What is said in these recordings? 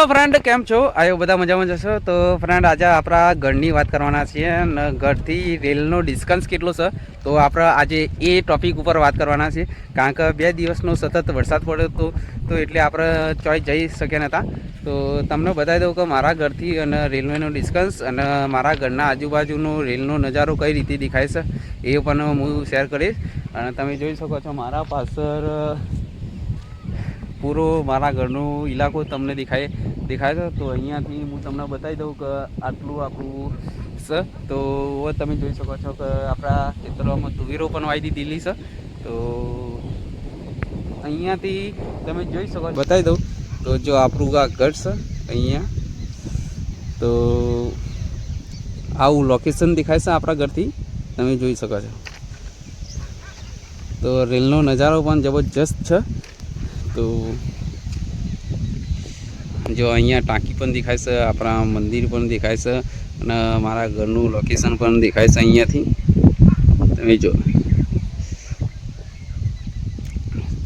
Hello friend કેમ છો? આયો બધા મજામાં જશો તો ફ્રેન્ડ આજે આપણા ઘરની વાત કરવાના છીએ અને ઘરથી રેલનો ડિસ્કન્સ કેટલો છે? તો આપણે આજે એ ટોપિક ઉપર વાત કરવાના છીએ. કારણ કે બે દિવસનો સતત વરસાદ પડ્યો હતો, તો એટલે આપણે ચોઈ જઈ શક્યા નહોતા તો તમને બતાવી દઉં કે મારા ઘરથી અને રેલવેનો ડિસ્કન્સ અને મારા ઘરના આજુબાજુનો રેલનો નજારો કઈ રીતે દેખાય છે, એ પણ હું શેર કરીશ. અને તમે જોઈ શકો છો, મારા પાછળ પૂરો મારા ઘરનો ઇલાકો તમને દેખાય દેખાય છે. તો અહીંયાથી હું તમને બતાવી દઉં કે આટલું આપણું છે. તો તમે જોઈ શકો છો કે આપણા ખેતરોમાં તુવેરો પણ વાવી દીધેલી છે. તો અહીંયાથી તમે જોઈ શકો બતાવી દઉં. તો જો આપણું આ ઘર છે અહીંયા. તો આવું લોકેશન દેખાય છે આપણા ઘરથી. તમે જોઈ શકો છો. તો રેલનો નજારો પણ જબરજસ્ત છે. તો જો અહીંયા ટાંકી પણ દેખાય છે, આપણા મંદિર પણ દેખાય છે અને મારા ઘરનું લોકેશન પણ દેખાય છે અહીંયાથી. તમે જો.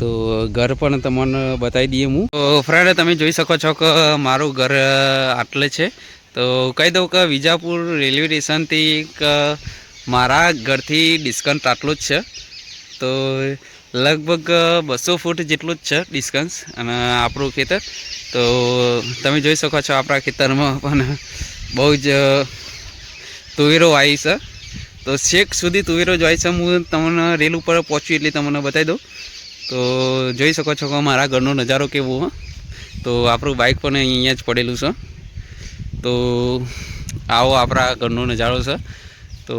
તો ઘર પણ તમને બતાવી દઈએ હું. તો ફ્રેન્ડ તમે જોઈ શકો છો કે મારું ઘર આટલે છે. તો કહી દઉં કે વિજાપુર રેલવે સ્ટેશનથી મારા ઘરથી ડિસ્કાઉન્ટ આટલું જ છે. તો લગભગ બસો ફૂટ જેટલું જ છે ડિસ્ટન્સ અને આપણું ખેતર. તો તમે જોઈ શકો છો આપણા ખેતરમાં પણ બહુ જ તુવેરો આવી છે. તો શેક સુધી તુવેરો જ છે. હું તમને રેલ ઉપર પહોંચ્યું એટલે તમને બતાવી દઉં. તો જોઈ શકો છો કે મારા ઘરનો નજારો કેવો હં. તો આપણું બાઇક પણ અહીંયા જ પડેલું છે. તો આવો આપણા ઘરનો નજારો છે. તો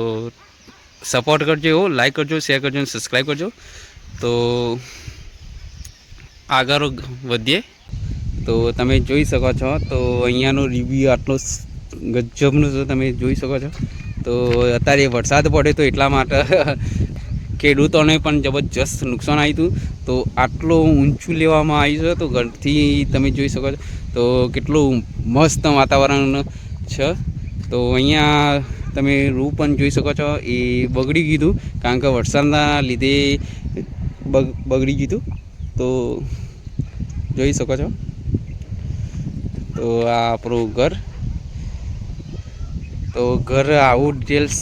સપોર્ટ કરજો એવો લાઇક કરજો શેર કરજો અને સબસ્ક્રાઈબ કરજો. તો આગળ વધીએ. તો તમે જોઈ શકો છો, તો અહીંયાનો રિવ્યૂ આટલો ગજબનો છે, તમે જોઈ શકો છો. તો અત્યારે વરસાદ પડે તો એટલા માટે ખેડૂતોને પણ જબરજસ્ત નુકસાન આવ્યું હતું તો આટલું ઊંચું લેવામાં આવ્યું છે, તો ઘરથી તમે જોઈ શકો છો. તો કેટલું મસ્ત વાતાવરણ છે. તો અહીંયા તમે રૂ પણ જોઈ શકો છો, એ બગડી ગયું કારણ કે વરસાદના લીધે બગડી ગયું તો જોઈ શકો છો. તો આ આપણું ઘર. તો ઘર આવું ડિટેલ્સ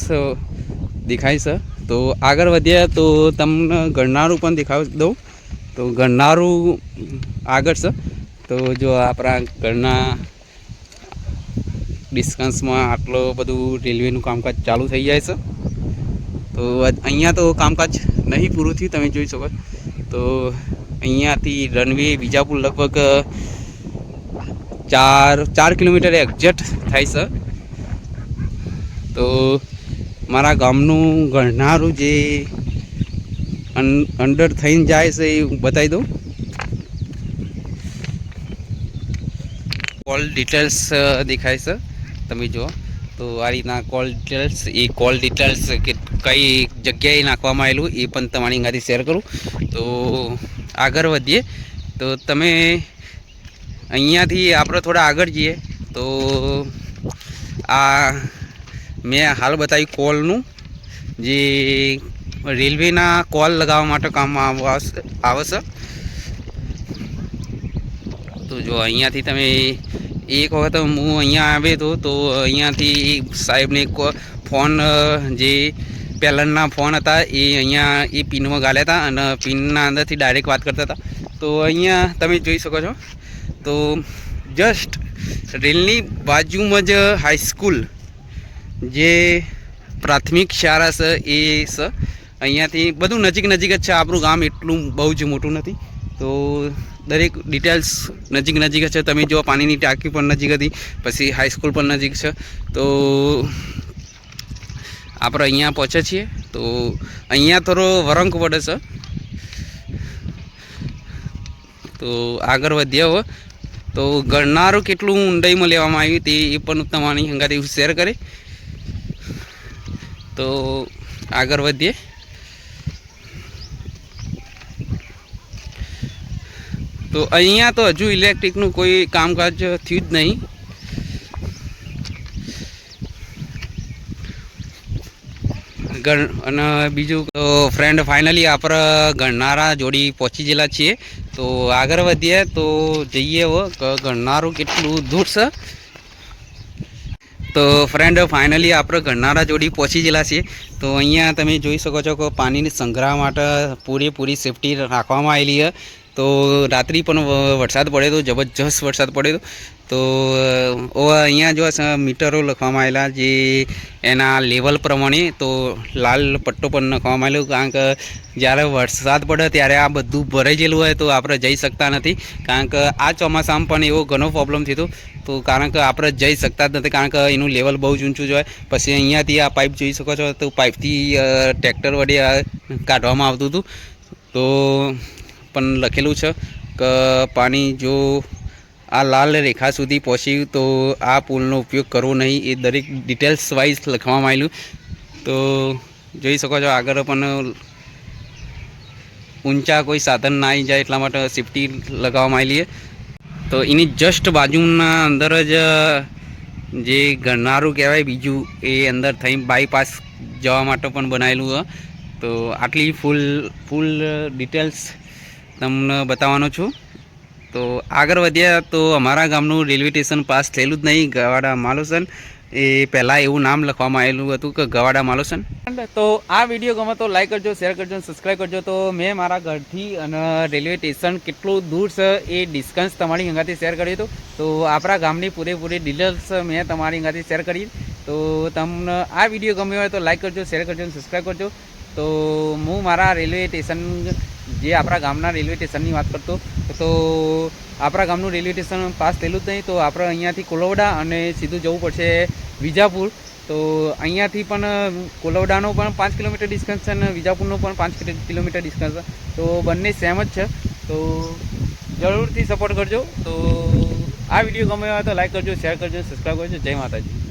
દેખાય છે. તો આગળ વધ્યા તો તમને ગણનારું પણ દેખાડી દઉં. તો ગણનારું આગળ છે. તો જો આપણા ઘરના ડિસ્કન્સમાં આટલું બધું રેલવેનું કામકાજ ચાલુ થઈ જાય છે. તો અહીંયા તો કામકાજ નહીં પૂરું થયું, તમે જોઈ શકો. તો અહીંયાથી રનવે વિજાપુર લગભગ ચાર ચાર કિલોમીટર એક્ઝેક્ટ થાય છે તો મારા ગામનું ગણનારું જે અંડર થઈને જાય છે એ બતાવી દઉં. કોલ ડિટેલ્સ દેખાય છે તમે જુઓ. તો આ રીતના કોલ ડિટેલ્સ એ કોલ ડિટેલ્સ કે કઈ જગ્યાએ નાખવામાં આવેલું એ પણ તમારી અહીંયાથી શેર કરું. તો આગળ વધીએ. તો તમે અહીંયાથી આપણે થોડા આગળ જઈએ. તો આ મેં હાલ બતાવ્યું કોલનું. જે રેલવેના કોલ લગાવવા માટે કામમાં આવશે આવે તો જો અહીંયાથી તમે એક વખત હું અહીંયા આવ્યો હતો તો અહીંયાથી સાહેબને ફોન જે પહેલાંના ફોન હતા, એ અહીંયા, એ પિનમાં ગાલ્યા હતા અને પિનના અંદરથી ડાયરેક્ટ વાત કરતા હતા. તો અહીંયા તમે જોઈ શકો છો. તો જસ્ટ રેલની બાજુમાં જ હાઈસ્કૂલ જે પ્રાથમિક શાળા છે, એ છે. અહીંયાથી બધું નજીક નજીક જ છે. આપણું ગામ એટલું બહુ જ મોટું નથી. તો દરેક ડિટેલ્સ નજીક નજીક છે. તમે જો પાણીની ટાંકી પણ નજીક હતી, પછી હાઈસ્કૂલ પણ નજીક છે. તો આપણે અહીંયા પહોંચે છીએ. તો અહીંયા થોડો વરંક પડે છે. તો આગળ વધ્યા હો. તો ગણનારું કેટલું ઊંડાઈમાં લેવામાં આવ્યું તે એ પણ તમારી હંગાથી શેર કરે. તો આગળ વધીએ. તો અહીંયા તો હજુ ઇલેક્ટ્રિકનું કોઈ કામકાજ થયું જ નહીં. અને બીજું ફ્રેન્ડ ફાઇનલી આપણે ગણનારા જોડી પહોંચી ગયેલા છીએ. તો આગળ વધીએ, તો જઈએ ગણનારું કેટલું દૂર છે? તો ફ્રેન્ડ ફાઇનલી આપણે ગણનારા જોડી પહોંચી ગયેલા છીએ. તો અહીંયા તમે જોઈ શકો છો કે પાણીની સંગ્રહ માટે પૂરેપૂરી સેફટી રાખવામાં આવેલી છે. તો રાત્રિ પણ વરસાદ પડે તો, જબરજસ્ત વરસાદ પડે હતો તો અહીંયા જો મીટરો લખવામાં આવેલા જે એના લેવલ પ્રમાણે, તો લાલ પટ્ટો પણ લખવામાં આવેલો, કારણ કે જ્યારે વરસાદ પડે ત્યારે આ બધું ભરાઈ ગયેલું હોય તો આપણે જઈ શકતા નથી. કારણ કે આ ચોમાસામાં પણ એવો ઘણો પ્રોબ્લેમ થયો તો કારણ કે આપણે જઈ શકતા જ નથી, કારણ કે એનું લેવલ બહુ જ ઊંચું જ હોય. પછી અહીંયાથી આ પાઇપ જોઈ શકો છો, તો પાઇપથી ટ્રેક્ટર વડે કાઢવામાં આવતું હતું. તો, પણ લખેલું છે કે પાણી જો આ લાલ રેખા સુધી પહોંચ્યું તો આ પુલનો ઉપયોગ કરવો નહીં, એ દરેક ડિટેલ્સ વાઇઝ લખવામાં આવેલું. તો જોઈ શકો છો આગળ પણ ઊંચા કોઈ સાધન ના આવી જાય એટલા માટે સેફટી લગાવવામાં આવેલી છે. તો એની જસ્ટ બાજુના અંદર જ, જે ગણનારું કહેવાય બીજું, એ અંદર થઈ બાયપાસ જવા માટે પણ બનાવેલું તો આટલી ફૂલ ફૂલ ડિટેલ્સ તમને બતાવવાનો છું. તો આગળ વધ્યા તો અમારા ગામનું રેલવે સ્ટેશન પાસ થયેલું જ નહીં, ગવાડા માલોસન. એ પહેલાં એવું નામ લખવામાં આવેલું હતું કે ગવાડા માલોસન. તો આ વીડિયો ગમે તો લાઈક કરજો શેર કરજો સબસ્ક્રાઈબ કરજો. તો મેં મારા ઘરથી અને રેલવે સ્ટેશન કેટલું દૂર છે એ ડિસ્કન્સ તમારી અંગાથી શેર કર્યું હતું. તો આપણા ગામની પૂરેપૂરી ડિટેલ્સ મેં તમારી અંગાથી શેર કરી. તો તમને આ વીડિયો ગમ્યો હોય તો લાઈક કરજો શેર કરજો અને સબસ્ક્રાઈબ કરજો. તો હું મારા રેલવે સ્ટેશન જે આપણા ગામના રેલવે સ્ટેશનની વાત કરતો, તો આપણા ગામનું રેલવે સ્ટેશન પાસ થયેલું જ નહીં, તો આપણે અહીંયાથી કોલોવડા અને સીધું જવું પડશે વિજાપુર. તો અહીંયાથી પણ કોલોવડાનો પણ પાંચ કિલોમીટર ડિસ્ટન્સ છે અને વિજાપુરનો પણ પાંચ કિલોમીટર ડિસ્ટન્સ છે. તો બંને સેમ જ છે. તો જરૂરથી સપોર્ટ કરજો. તો આ વીડિયો ગમ્યો હોય તો લાઈક કરજો, શેર કરજો, સબસ્ક્રાઈબ કરજો. જય માતાજી.